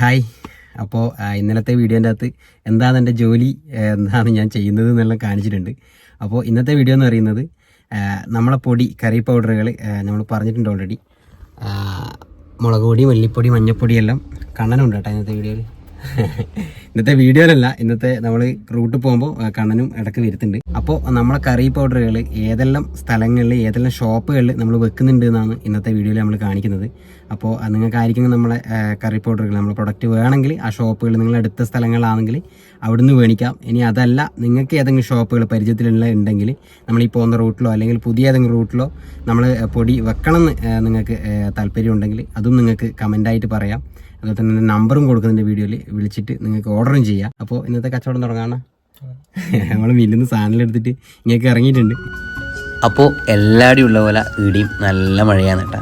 Hi. അപ്പോൾ ഇന്നലത്തെ വീഡിയോന്റെ അകത്ത് എന്താണ് എന്റെ ജോലി എന്താണ് ഞാൻ ചെയ്യുന്നത് എന്നെല്ലാം കാണിച്ചിട്ടുണ്ട്. അപ്പോൾ ഇന്നത്തെ വീഡിയോ എന്ന് പറയുന്നത് നമ്മളെ പൊടി കറി പൗഡറുകൾ നമ്മൾ പറഞ്ഞിട്ടുണ്ട് ഓൾറെഡി മുളക് പൊടി മല്ലിപ്പൊടി മഞ്ഞപ്പൊടിയെല്ലാം കണ്ണനുണ്ട് കേട്ടോ ഇന്നത്തെ വീഡിയോയിൽ. ഇന്നത്തെ വീഡിയോയിലല്ല ഇന്നത്തെ നമ്മൾ റൂട്ട് പോകുമ്പോൾ കണ്ണനും ഇടയ്ക്ക് വരുത്തുന്നുണ്ട് അപ്പോൾ നമ്മളെ കറി പൗഡറുകൾ ഏതെല്ലാം സ്ഥലങ്ങളിൽ ഏതെല്ലാം ഷോപ്പുകളിൽ നമ്മൾ വെക്കുന്നുണ്ട് എന്നാണ് ഇന്നത്തെ വീഡിയോയിൽ നമ്മൾ കാണിക്കുന്നത്. അപ്പോൾ നിങ്ങൾക്കായിരിക്കും നമ്മളെ കറി പൗഡറുകൾ നമ്മളെ പ്രൊഡക്റ്റ് വേണമെങ്കിൽ ആ ഷോപ്പുകൾ നിങ്ങൾ അടുത്ത സ്ഥലങ്ങളാണെങ്കിൽ അവിടുന്ന് മേടിക്കാം ഇനി അതല്ല നിങ്ങൾക്ക് ഏതെങ്കിലും ഷോപ്പുകൾ പരിചയത്തിലുള്ള ഉണ്ടെങ്കിൽ നമ്മൾ ഈ പോകുന്ന റൂട്ടിലോ അല്ലെങ്കിൽ പുതിയ ഏതെങ്കിലും റൂട്ടിലോ നമ്മൾ പൊടി വെക്കണം എന്ന് നിങ്ങൾക്ക് താല്പര്യമുണ്ടെങ്കിൽ അതും നിങ്ങൾക്ക് കമന്റായിട്ട് പറയാം. അതുപോലെ തന്നെ എന്റെ നമ്പറും കൊടുക്കുന്നുണ്ട് വീഡിയോയിൽ. വിളിച്ചിട്ട് നിങ്ങൾക്ക് ഓർഡറും ചെയ്യാം. അപ്പോൾ ഇന്നത്തെ കച്ചവടം തുടങ്ങാണ്? നമ്മൾ മില്ലിന്ന് സാധനം എടുത്തിട്ട് ഇങ്ങേക്ക് ഇറങ്ങിയിട്ടുണ്ട്. അപ്പോൾ എല്ലാവരും ഉള്ള പോലെ ഇടിയും നല്ല മഴയാണ് കേട്ടോ.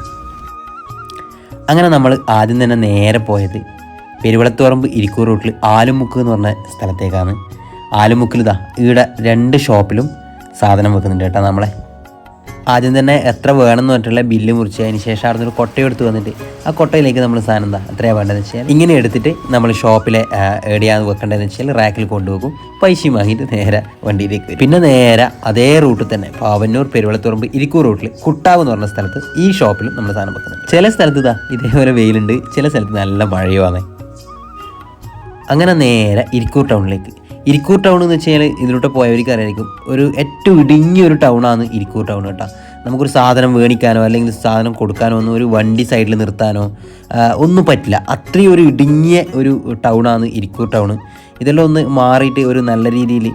അങ്ങനെ നമ്മൾ ആദ്യം തന്നെ നേരെ പോയത് പെരുവളത്തുറമ്പ് ഇരിക്കൂർ റൂട്ടിൽ ആലുമുക്ക് എന്ന് പറഞ്ഞ സ്ഥലത്തേക്കാണ്. ആലുമുക്കിൽ ഇതാ ഇവിടെ രണ്ട് ഷോപ്പിലും സാധനം വെക്കുന്നുണ്ട് കേട്ടോ നമ്മളെ. ആദ്യം തന്നെ എത്ര വേണമെന്ന് പറഞ്ഞിട്ടുള്ള ബില്ല് മുറിച്ച് അതിന് ശേഷം അവിടെ ഒരു കൊട്ട എടുത്ത് വന്നിട്ട് ആ കൊട്ടയിലേക്ക് നമ്മൾ സാധനം എന്താ എത്രയാണ് വേണ്ടതെന്ന് വെച്ചാൽ ഇങ്ങനെ എടുത്തിട്ട് നമ്മൾ ഷോപ്പിലെ എവിടെയാണ് വെക്കേണ്ടതെന്ന് വെച്ചാൽ റാക്കിൽ കൊണ്ടുപോകും. പൈസയും വാങ്ങിയിട്ട് നേരെ വണ്ടിയിലേക്ക് വരും. പിന്നെ നേരെ അതേ റൂട്ടിൽ തന്നെ പാവന്നൂർ പെരുവളത്തുറമ്പ് ഇരിക്കൂർ റൂട്ടിൽ കുട്ടാവ് എന്ന് പറഞ്ഞ സ്ഥലത്ത് ഈ ഷോപ്പിലും നമ്മൾ സാധനം വെക്കുന്നുണ്ട്. ചില സ്ഥലത്ത് ഇതാ ഇതേപോലെ വെയിലുണ്ട്. ചില സ്ഥലത്ത് നല്ല മഴയുമാണ് അങ്ങനെ നേരെ ഇരിക്കൂർ ടൗണിലേക്ക് ഇരിക്കൂർ ടൗൺ എന്ന് വെച്ച് കഴിഞ്ഞാൽ ഇതിലോട്ട് പോയവർക്ക് അറിയായിരിക്കും ഒരു ഏറ്റവും ഇടുങ്ങിയ ഒരു ടൗണാണ് ഇരിക്കൂർ ടൗൺ കേട്ടോ. നമുക്കൊരു സാധനം മേടിക്കാനോ അല്ലെങ്കിൽ സാധനം കൊടുക്കാനോ ഒന്നും ഒരു വണ്ടി സൈഡിൽ നിർത്താനോ ഒന്നും പറ്റില്ല. അത്രയും ഒരു ഇടുങ്ങിയ ഒരു ടൗണാണ് ഇരിക്കൂർ ടൗൺ. ഇതെല്ലാം ഒന്ന് മാറിയിട്ട് ഒരു നല്ല രീതിയിൽ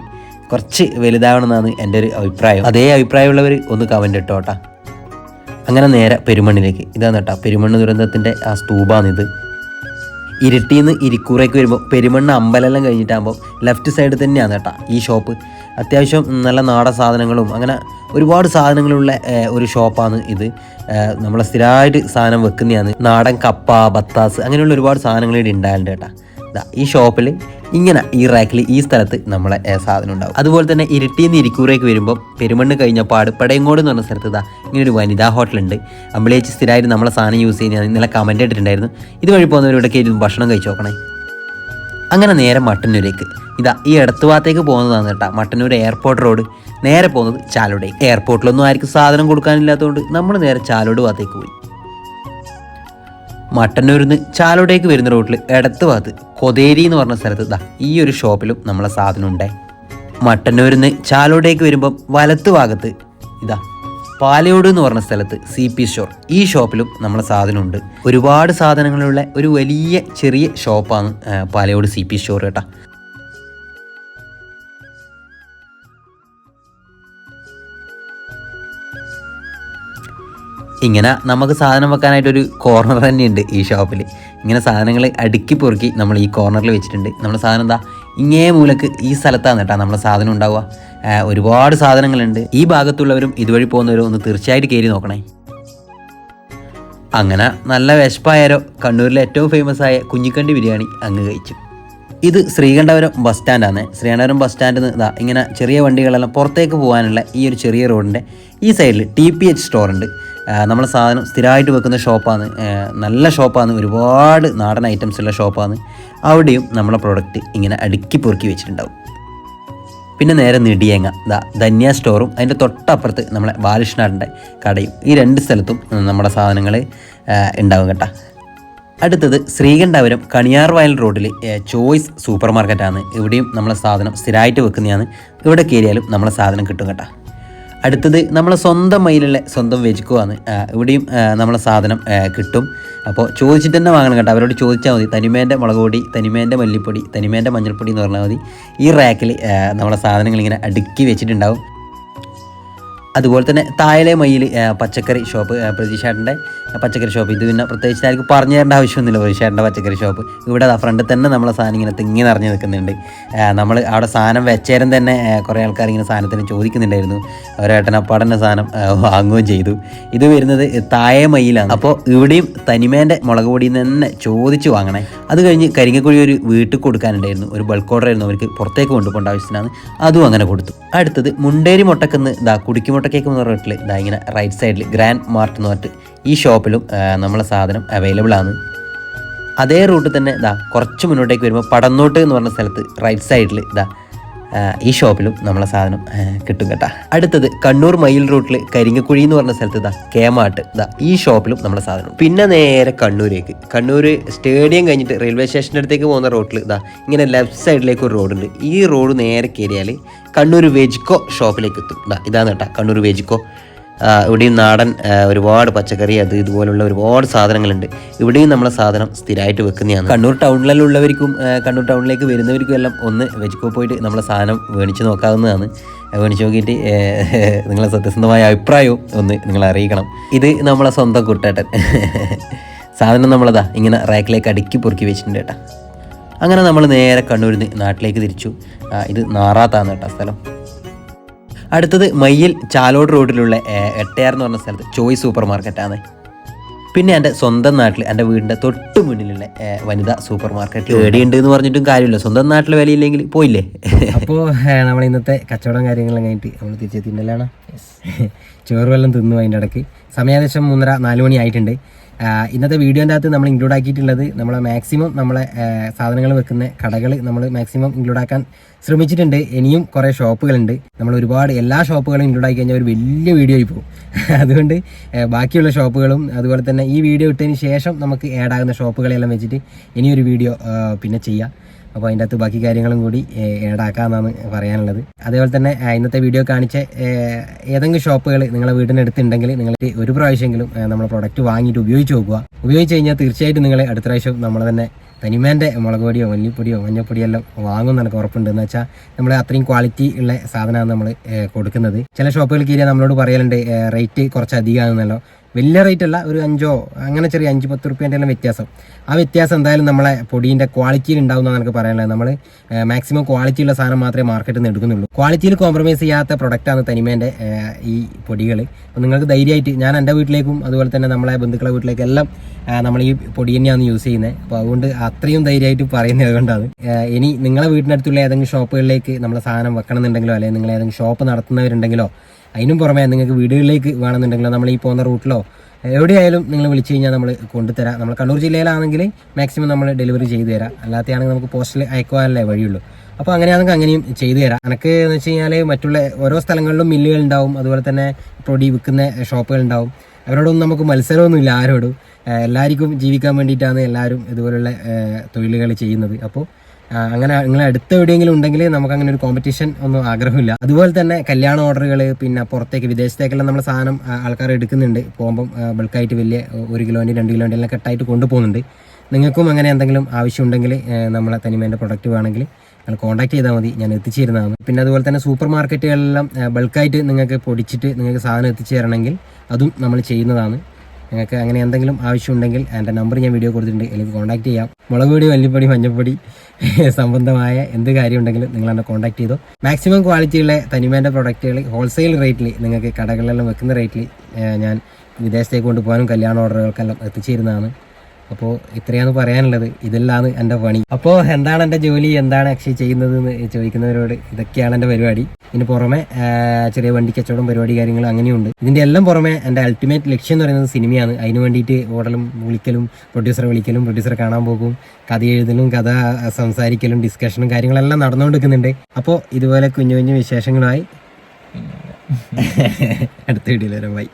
കുറച്ച് വലുതാവണമെന്നാണ് എന്റെ ഒരു അഭിപ്രായം. അതേ അഭിപ്രായമുള്ളവർ ഒന്ന് കമന്റ് ഇട്ടോ അങ്ങനെ നേരെ പെരുമണ്ണിലേക്ക്. ഇതാണ് കേട്ടോ പെരുമണ്ണ് ദുരന്തത്തിന്റെ ആ സ്തൂപാണിത്. ഇരിട്ടിന്ന് ഇരിക്കൂറേക്ക് വരുമ്പോൾ പെരുമണ്ണ അമ്പലെല്ലാം കഴിഞ്ഞിട്ടാകുമ്പോൾ ലെഫ്റ്റ് സൈഡ് തന്നെയാണ് കേട്ടോ ഈ ഷോപ്പ് അത്യാവശ്യം നല്ല നാടൻ സാധനങ്ങളും അങ്ങനെ ഒരുപാട് സാധനങ്ങളുള്ള ഒരു ഷോപ്പാണ് ഇത്. നമ്മളെ സ്ഥിരമായിട്ട് സാധനം വെക്കുന്നതാണ്. നാടൻ കപ്പ ബത്താസ് അങ്ങനെയുള്ള ഒരുപാട് സാധനങ്ങൾ ഇവിടെ ഉണ്ടായിട്ടുണ്ട് കേട്ടോ. ഈ ഷോപ്പിൽ ഇങ്ങനെ ഈ റാക്കിൽ ഈ സ്ഥലത്ത് നമ്മളെ സാധനം ഉണ്ടാവും. അതുപോലെ തന്നെ ഇരുട്ടിന്ന് ഇരിക്കൂറേക്ക് വരുമ്പോൾ പെരുമണ്ണ് കഴിഞ്ഞപ്പാട് പടയങ്ങോട് എന്ന് പറഞ്ഞ സ്ഥലത്ത് ഇതാ ഇങ്ങനെ ഒരു വനിതാ ഹോട്ടലുണ്ട്. അമ്പളേച്ച് സ്ഥിരമായിട്ട് നമ്മളെ സാധനം യൂസ് ചെയ്യുന്ന ഇന്നലെ കമന്റ് ഇട്ടിട്ടുണ്ടായിരുന്നു. ഇതുവഴി പോകുന്നവരോടൊക്കെ ഇരുന്ന് ഭക്ഷണം കഴിച്ചു നോക്കണേ അങ്ങനെ നേരെ മട്ടന്നൂരേക്ക്. ഇതാ ഈ ഇടത്ത് ഭാഗത്തേക്ക് പോകുന്നതാണ് കേട്ടോ മട്ടന്നൂർ എയർപോർട്ട് റോഡ്. നേരെ പോകുന്നത് ചാലോടേക്ക് എയർപോർട്ടിലൊന്നും ആർക്കും സാധനം കൊടുക്കാനില്ലാത്തതുകൊണ്ട് നമ്മൾ നേരെ ചാലോട് ഭാഗത്തേക്ക് പോയി. മട്ടന്നൂരിൽ നിന്ന് ചാലോടേക്ക് വരുന്ന റോട്ടിൽ ഇടത്ത് ഭാഗത്ത് കൊതേരി എന്ന് പറഞ്ഞ സ്ഥലത്ത് ഇതാ ഈ ഒരു ഷോപ്പിലും നമ്മളെ സാധനം ഉണ്ടേ. മട്ടന്നൂരിൽ നിന്ന് ചാലോടേക്ക് വരുമ്പം വലത്ത് ഭാഗത്ത് ഇതാ പാലയോട് എന്ന് പറഞ്ഞ സ്ഥലത്ത് സി പി സ്റ്റോർ. ഈ ഷോപ്പിലും നമ്മളെ സാധനമുണ്ട് ഒരുപാട് സാധനങ്ങളുള്ള ഒരു വലിയ ചെറിയ ഷോപ്പാണ് പാലയോട് സി പി സ്റ്റോർ കേട്ടോ. ഇങ്ങനെ നമുക്ക് സാധനം വെക്കാനായിട്ടൊരു കോർണർ തന്നെയുണ്ട് ഈ ഷോപ്പിൽ ഇങ്ങനെ സാധനങ്ങൾ അടുക്കി പൊറുക്കി നമ്മൾ ഈ കോർണറിൽ വെച്ചിട്ടുണ്ട്. നമ്മുടെ സാധനം എന്താ? ഇങ്ങേ മൂലക്ക് ഈ സ്ഥലത്താണ് കേട്ടോ നമ്മുടെ സാധനം ഉണ്ടാവുക. ഒരുപാട് സാധനങ്ങളുണ്ട്. ഈ ഭാഗത്തുള്ളവരും ഇതുവഴി പോകുന്നവരും ഒന്ന് തീർച്ചയായിട്ടും കയറി നോക്കണേ. അങ്ങനെ നല്ല വിശപ്പായാലോ കണ്ണൂരിലെ ഏറ്റവും ഫേമസ് ആയ കുഞ്ഞിക്കണ്ടി ബിരിയാണി അങ്ങ് കഴിച്ചു. ഇത് ശ്രീകണ്ഠപുരം ബസ് സ്റ്റാൻഡാണ് ശ്രീകണ്ഠപുരം ബസ് സ്റ്റാൻഡിൽ നിന്ന് ഇതാ ഇങ്ങനെ ചെറിയ വണ്ടികളെല്ലാം പുറത്തേക്ക് പോകാനുള്ള ഈ ഒരു ചെറിയ റോഡിന്റെ ഈ സൈഡിൽ ടി പി എച്ച് സ്റ്റോറുണ്ട് നമ്മളെ സാധനം സ്ഥിരമായിട്ട് വെക്കുന്ന ഷോപ്പാണ്. നല്ല ഷോപ്പാണ്. ഒരുപാട് നാടൻ ഐറ്റംസ് ഉള്ള ഷോപ്പാണ്. അവിടെയും നമ്മളെ പ്രോഡക്റ്റ് ഇങ്ങനെ അടുക്കി പൊറുക്കി വെച്ചിട്ടുണ്ടാവും. പിന്നെ നേരെ നെടിയേങ്ങ. ദാ ധന്യ സ്റ്റോറും അതിന്റെ തൊട്ടപ്പുറത്ത് നമ്മളെ ബാലകൃഷ്ണാടിന്റെ കടയും. ഈ രണ്ട് സ്ഥലത്തും നമ്മുടെ സാധനങ്ങൾ ഉണ്ടാവും കേട്ടോ. അടുത്തത് ശ്രീകണ്ഠപുരം കണിയാർ വയൽ റോഡിൽ ചോയ്സ് സൂപ്പർ മാർക്കറ്റാണ് ഇവിടെയും നമ്മളെ സാധനം സ്ഥിരമായിട്ട് വെക്കുന്നതാണ്. ഇവിടെ കയറിയാലും നമ്മളെ സാധനം കിട്ടും കേട്ടോ. അടുത്തത് നമ്മളെ സ്വന്തം മയിലുള്ള സ്വന്തം വെജിക്കുവാണ്. ഇവിടെയും നമ്മളെ സാധനം കിട്ടും. അപ്പോൾ ചോദിച്ചിട്ട് തന്നെ വാങ്ങണം കേട്ടോ. അവരോട് ചോദിച്ചാൽ മതി. തനിമേന്റെ മുളക് പൊടി തനിമേന്റെ മല്ലിപ്പൊടി തനിമേന്റെ മഞ്ഞൾപ്പൊടി എന്ന് പറഞ്ഞാൽ മതി. ഈ റാക്കിൽ നമ്മളെ സാധനങ്ങൾ ഇങ്ങനെ അടുക്കി വെച്ചിട്ടുണ്ടാവും. അതുപോലെ തന്നെ തായലെ മയിൽ പച്ചക്കറി ഷോപ്പ് പ്രതീഷേട്ടന്റെ പച്ചക്കറി ഷോപ്പ് ഇത് പിന്നെ പ്രത്യേകിച്ച് ആർക്കും പറഞ്ഞു തരേണ്ട ആവശ്യമൊന്നുമില്ല. പ്രതീഷേട്ടന്റെ പച്ചക്കറി ഷോപ്പ് ഇവിടെ ഫ്രണ്ടിൽ തന്നെ നമ്മളെ സാധനം ഇങ്ങനെ തിങ്ങി നിറഞ്ഞു നിൽക്കുന്നുണ്ട്. നമ്മൾ അവിടെ സാധനം വെച്ചേരം തന്നെ കുറേ ആൾക്കാർ ഇങ്ങനെ സാധനത്തിന് ചോദിക്കുന്നുണ്ടായിരുന്നു. ഒരേട്ടൻ അപ്പാടന്റെ സാധനം വാങ്ങുകയും ചെയ്തു. ഇത് വരുന്നത് തായ മയിലാണ് അപ്പോൾ ഇവിടെയും തനിമേന്റെ മുളക് പൊടിയിൽ നിന്ന് തന്നെ ചോദിച്ച് വാങ്ങണേ. അത് കഴിഞ്ഞ് കരിങ്ങക്കുഴി ഒരു വീട്ടിൽ കൊടുക്കാനുണ്ടായിരുന്നു. ഒരു ബൾക്ക് ഓർഡർ ആയിരുന്നു. അവർക്ക് പുറത്തേക്ക് കൊണ്ടുപോകേണ്ട ആവശ്യത്തിനാണ്. അതും അങ്ങനെ കൊടുത്തു. അടുത്തത് മുണ്ടേരി മുട്ടക്കെന്ന് ഇതാ കുടുക്കി മുട്ടക്കേക്ക് എന്ന് പറഞ്ഞിട്ടില്ല ഇതാ ഇങ്ങനെ റൈറ്റ് സൈഡിൽ ഗ്രാൻഡ് മാർട്ട് എന്ന് പറഞ്ഞിട്ട് ഈ ഷോപ്പിലും നമ്മളെ സാധനം അവൈലബിൾ ആണ്. അതേ റൂട്ടിൽ തന്നെ ഇതാ കുറച്ച് മുന്നോട്ടേക്ക് വരുമ്പോൾ പടന്നോട്ട് എന്ന് പറഞ്ഞ സ്ഥലത്ത് റൈറ്റ് സൈഡിൽ ഇതാ ഈ ഷോപ്പിലും നമ്മളെ സാധനം കിട്ടും കേട്ടാ. അടുത്തത് കണ്ണൂർ മയിൽ റൂട്ടിൽ കരിങ്ങക്കുഴി എന്ന് പറഞ്ഞ സ്ഥലത്ത് ഇതാ കേമാട്ട് ഇതാ ഈ ഷോപ്പിലും നമ്മളെ സാധനം. പിന്നെ നേരെ കണ്ണൂരേക്ക്. കണ്ണൂർ സ്റ്റേഡിയം കഴിഞ്ഞിട്ട് റെയിൽവേ സ്റ്റേഷന്റെ അടുത്തേക്ക് പോകുന്ന റോട്ടിൽ ഇതാ ഇങ്ങനെ ലെഫ്റ്റ് സൈഡിലേക്ക് ഒരു റോഡുണ്ട് ഈ റോഡ് നേരെ കയറിയാൽ കണ്ണൂർ വെജിക്കോ ഷോപ്പിലേക്ക് എത്തും. ഇതാ ഇതാണ് കേട്ടാ കണ്ണൂർ വെജിക്കോ ഇവിടെയും നാടൻ ഒരുപാട് പച്ചക്കറി അത് ഇതുപോലുള്ള ഒരുപാട് സാധനങ്ങളുണ്ട്. ഇവിടെയും നമ്മളെ സാധനം സ്ഥിരമായിട്ട് വെക്കുന്നതാണ്. കണ്ണൂർ ടൗണിലുള്ളവർക്കും കണ്ണൂർ ടൗണിലേക്ക് വരുന്നവർക്കും എല്ലാം ഒന്ന് വെജിക്കോ പോയിട്ട് നമ്മളെ സാധനം മേടിച്ച് നോക്കാവുന്നതാണ്. മേടിച്ച് നോക്കിയിട്ട് നിങ്ങളെ സത്യസന്ധമായ അഭിപ്രായവും ഒന്ന് നിങ്ങൾ അറിയിക്കണം. ഇത് നമ്മളെ സ്വന്തം കുട്ടേട്ടൻ. സാധനം നമ്മളതാ ഇങ്ങനെ റാക്കിലേക്ക് അടുക്കി പൊറുക്കി വെച്ചിട്ടുണ്ട് കേട്ടാ. അങ്ങനെ നമ്മൾ നേരെ കണ്ണൂരിൽ നിന്ന് നാട്ടിലേക്ക് തിരിച്ചു. ഇത് നാറാത്താണ് കേട്ടോ സ്ഥലം. അടുത്തത് മയ്യിൽ ചാലോട് റോഡിലുള്ള എട്ടയാർ എന്ന് പറഞ്ഞ സ്ഥലത്ത് ചോയ്സ് സൂപ്പർ മാർക്കറ്റാണ് പിന്നെ എന്റെ സ്വന്തം നാട്ടിൽ എന്റെ വീടിന്റെ തൊട്ട് മുന്നിലുള്ള വനിതാ സൂപ്പർ മാർക്കറ്റ് എവിടെയുണ്ട് എന്ന് പറഞ്ഞിട്ടും കാര്യമില്ല. സ്വന്തം നാട്ടിൽ വിലയില്ലെങ്കിൽ പോയില്ലേ? അപ്പോൾ നമ്മൾ ഇന്നത്തെ കച്ചവടം കാര്യങ്ങളും കഴിഞ്ഞിട്ട് നമ്മൾ തിരിച്ചെത്തിയിട്ടുണ്ടല്ലോ ചോറ് വെള്ളം തിന്നു അതിന്റെ ഇടയ്ക്ക്. സമയാദേശം മൂന്നര നാല് മണി ആയിട്ടുണ്ട്. ഇന്നത്തെ വീഡിയോന്റെ അകത്ത് നമ്മൾ ഇൻക്ലൂഡ് ആക്കിയിട്ടുള്ളത് നമ്മളെ മാക്സിമം നമ്മളെ സാധനങ്ങൾ വെക്കുന്ന കടകൾ നമ്മൾ മാക്സിമം ഇൻക്ലൂഡ് ആക്കാൻ ശ്രമിച്ചിട്ടുണ്ട്. ഇനിയും കുറേ ഷോപ്പുകളുണ്ട്. നമ്മൾ ഒരുപാട് എല്ലാ ഷോപ്പുകളും ഇൻക്ലൂഡ് ആക്കി കഴിഞ്ഞാൽ ഒരു വലിയ വീഡിയോ ആയി പോകും. അതുകൊണ്ട് ബാക്കിയുള്ള ഷോപ്പുകളും അതുപോലെ തന്നെ ഈ വീഡിയോ ഇട്ടതിന് ശേഷം നമുക്ക് ആഡ് ആകുന്ന ഷോപ്പുകളെല്ലാം വെച്ചിട്ട് ഇനിയൊരു വീഡിയോ പിന്നെ ചെയ്യാം. അപ്പോൾ അതിന്റെ അകത്ത് ബാക്കി കാര്യങ്ങളും കൂടി ഏടാക്കാമെന്നാണ് പറയാനുള്ളത്. അതേപോലെ തന്നെ ഇന്നത്തെ വീഡിയോ കാണിച്ച ഏതെങ്കിലും ഷോപ്പുകൾ നിങ്ങളെ വീടിനടുത്തുണ്ടെങ്കിൽ നിങ്ങൾ ഒരു പ്രാവശ്യമെങ്കിലും നമ്മൾ പ്രൊഡക്റ്റ് വാങ്ങിയിട്ട് ഉപയോഗിച്ച് നോക്കുക. ഉപയോഗിച്ച് കഴിഞ്ഞാൽ തീർച്ചയായിട്ടും നിങ്ങൾ അടുത്ത പ്രാവശ്യം നമ്മൾ തന്നെ തനിമേന്റെ മുളക് പൊടിയോ മല്ലിപ്പൊടിയോ മഞ്ഞപ്പൊടിയോ എല്ലാം വാങ്ങും എനിക്ക് ഉറപ്പുണ്ട് എന്ന് വെച്ചാൽ നമ്മൾ അത്രയും ക്വാളിറ്റി ഉള്ള സാധനമാണ് നമ്മൾ കൊടുക്കുന്നത്. ചില ഷോപ്പുകൾ കീഴിൽ നമ്മളോട് പറയലുണ്ട് റേറ്റ് കുറച്ച് അധികമാണെന്നല്ലോ വലിയ റേറ്റ് അല്ല ഒരു അഞ്ചോ അങ്ങനെ ചെറിയ അഞ്ച് പത്ത് റുപ്യേന്റെ എല്ലാം വ്യത്യാസം. ആ വ്യത്യാസം എന്തായാലും നമ്മളെ പൊടീന്റെ ക്വാളിറ്റിയിൽ ഉണ്ടാവും എനിക്ക് പറയാനുള്ളത്. നമ്മൾ മാക്സിമം ക്വാളിറ്റിയുള്ള സാധനം മാത്രമേ മാർക്കറ്റിൽ നിന്ന് എടുക്കുന്നുള്ളൂ. ക്വാളിറ്റിയിൽ കോംപ്രമൈസ് ചെയ്യാത്ത പ്രൊഡക്റ്റാണ് തനിമേന്റെ ഈ പൊടികൾ അപ്പോൾ നിങ്ങൾക്ക് ധൈര്യമായിട്ട് ഞാൻ എന്റെ വീട്ടിലേക്കും അതുപോലെ തന്നെ നമ്മളെ ബന്ധുക്കളെ വീട്ടിലേക്കെല്ലാം നമ്മൾ ഈ പൊടി തന്നെയാണ് യൂസ് ചെയ്യുന്നത് അപ്പോൾ അതുകൊണ്ട് അത്രയും ധൈര്യമായിട്ട് പറയുന്നത് കൊണ്ടാണ്. ഇനി നിങ്ങളെ വീടിനടുത്തുള്ള ഏതെങ്കിലും ഷോപ്പുകളിലേക്ക് നമ്മളെ സാധനം വെക്കണമെന്നുണ്ടെങ്കിലോ അല്ലെങ്കിൽ നിങ്ങൾ ഏതെങ്കിലും ഷോപ്പ് നടത്തുന്നവരുണ്ടെങ്കിലോ അതിനും പുറമെ നിങ്ങൾക്ക് വീടുകളിലേക്ക് വേണമെന്നുണ്ടെങ്കിലോ നമ്മൾ ഈ പോകുന്ന റൂട്ടിലോ എവിടെയായാലും നിങ്ങൾ വിളിച്ചു കഴിഞ്ഞാൽ നമ്മൾ കൊണ്ടുതരാം. നമ്മൾ കണ്ണൂർ ജില്ലയിലാണെങ്കിൽ മാക്സിമം നമ്മൾ ഡെലിവറി ചെയ്തു തരാം. അല്ലാത്തയാണെങ്കിൽ നമുക്ക് പോസ്റ്റിൽ അയക്കുവാനല്ലേ വഴിയുള്ളൂ. അപ്പോൾ അങ്ങനെയാണെങ്കിൽ അങ്ങനെയും ചെയ്തു തരാം. എനിക്ക് എന്ന് വെച്ച് കഴിഞ്ഞാൽ മറ്റുള്ള ഓരോ സ്ഥലങ്ങളിലും മില്ലുകൾ ഉണ്ടാവും. അതുപോലെ തന്നെ പൊടി വിൽക്കുന്ന ഷോപ്പുകൾ ഉണ്ടാവും. അവരോടൊന്നും നമുക്ക് മത്സരമൊന്നുമില്ല ആരോടും. എല്ലാവർക്കും ജീവിക്കാൻ വേണ്ടിയിട്ടാണ് എല്ലാവരും ഇതുപോലുള്ള തൊഴിലുകൾ ചെയ്യുന്നത്. അപ്പോൾ അങ്ങനെ നിങ്ങൾ അടുത്ത് എവിടെയെങ്കിലും ഉണ്ടെങ്കിൽ നമുക്ക് അങ്ങനെ ഒരു കോമ്പറ്റീഷൻ ഒന്നും ആഗ്രഹമില്ല. അതുപോലെ തന്നെ കല്യാണ ഓർഡറുകൾ പിന്നെ പുറത്തേക്ക് വിദേശത്തേക്കെല്ലാം നമ്മൾ സാധനം ആൾക്കാർ എടുക്കുന്നുണ്ട്. പോകുമ്പം ബൾക്കായിട്ട് വലിയ ഒരു കിലോന്റെ രണ്ട് കിലോന്റെ എല്ലാം കെട്ടായിട്ട് കൊണ്ടുപോകുന്നുണ്ട്. നിങ്ങൾക്കും അങ്ങനെ എന്തെങ്കിലും ആവശ്യമുണ്ടെങ്കിൽ നമ്മളെ തനിമേന്റെ പ്രൊഡക്റ്റ് വേണമെങ്കിൽ നിങ്ങൾ കോൺടാക്ട് ചെയ്താൽ മതി. ഞാൻ എത്തിച്ചു തരുന്നതാണ് പിന്നെ അതുപോലെ തന്നെ സൂപ്പർ മാർക്കറ്റുകളിലെല്ലാം ബൾക്കായിട്ട് നിങ്ങൾക്ക് പൊടിച്ചിട്ട് നിങ്ങൾക്ക് സാധനം എത്തിച്ചു തരണമെങ്കിൽ അതും നമ്മൾ ചെയ്യുന്നതാണ്. നിങ്ങൾക്ക് അങ്ങനെ എന്തെങ്കിലും ആവശ്യമുണ്ടെങ്കിൽ എന്റെ നമ്പർ ഞാൻ വീഡിയോ കൊടുത്തിട്ടുണ്ട്. എനിക്ക് കോൺടാക്ട് ചെയ്യാം. മുളക് പൊടി മല്ലിപ്പൊടി മഞ്ഞപ്പൊടി സംബന്ധമായ എന്ത് കാര്യം ഉണ്ടെങ്കിലും നിങ്ങൾ എന്നെ കോൺടാക്ട് ചെയ്തോ. മാക്സിമം ക്വാളിറ്റിയുള്ള തനിമേന്റെ പ്രൊഡക്റ്റുകൾ ഹോൾസെയിൽ റേറ്റിൽ നിങ്ങൾക്ക് കടകളിലെല്ലാം വെക്കുന്ന റേറ്റിൽ ഞാൻ വിദേശത്തേക്ക് കൊണ്ടുപോകാനും കല്യാണ ഓർഡറുകൾക്കെല്ലാം എത്തിച്ചേരുന്നതാണ്. അപ്പോൾ ഇത്രയാണ് പറയാനുള്ളത്. ഇതെല്ലാം എന്റെ പണി. അപ്പോൾ എന്താണ് എന്റെ ജോലി? എന്താണ് ആക്ച്വലി ചെയ്യുന്നത് എന്ന് ചോദിക്കുന്നവരോട് ഇതൊക്കെയാണ് എന്റെ പരിപാടി. ഇതിന് പുറമെ ചെറിയ വണ്ടി കച്ചവടം പരിപാടി കാര്യങ്ങൾ അങ്ങനെയുണ്ട്. ഇതിന്റെ എല്ലാം പുറമെ എന്റെ അൾട്ടിമേറ്റ് ലക്ഷ്യം എന്ന് പറയുന്നത് സിനിമയാണ്. അതിന് വേണ്ടിയിട്ട് ഓടലും വിളിക്കലും പ്രൊഡ്യൂസറെ വിളിക്കലും പ്രൊഡ്യൂസറെ കാണാൻ പോകും കഥ എഴുതലും കഥ സംസാരിക്കലും ഡിസ്കഷനും കാര്യങ്ങളെല്ലാം നടന്നുകൊണ്ടിരിക്കുന്നുണ്ട്. അപ്പോൾ ഇതുപോലെ കുഞ്ഞു കുഞ്ഞു വിശേഷങ്ങളായി അടുത്ത വീഡിയോയിൽ വരാം. ബൈ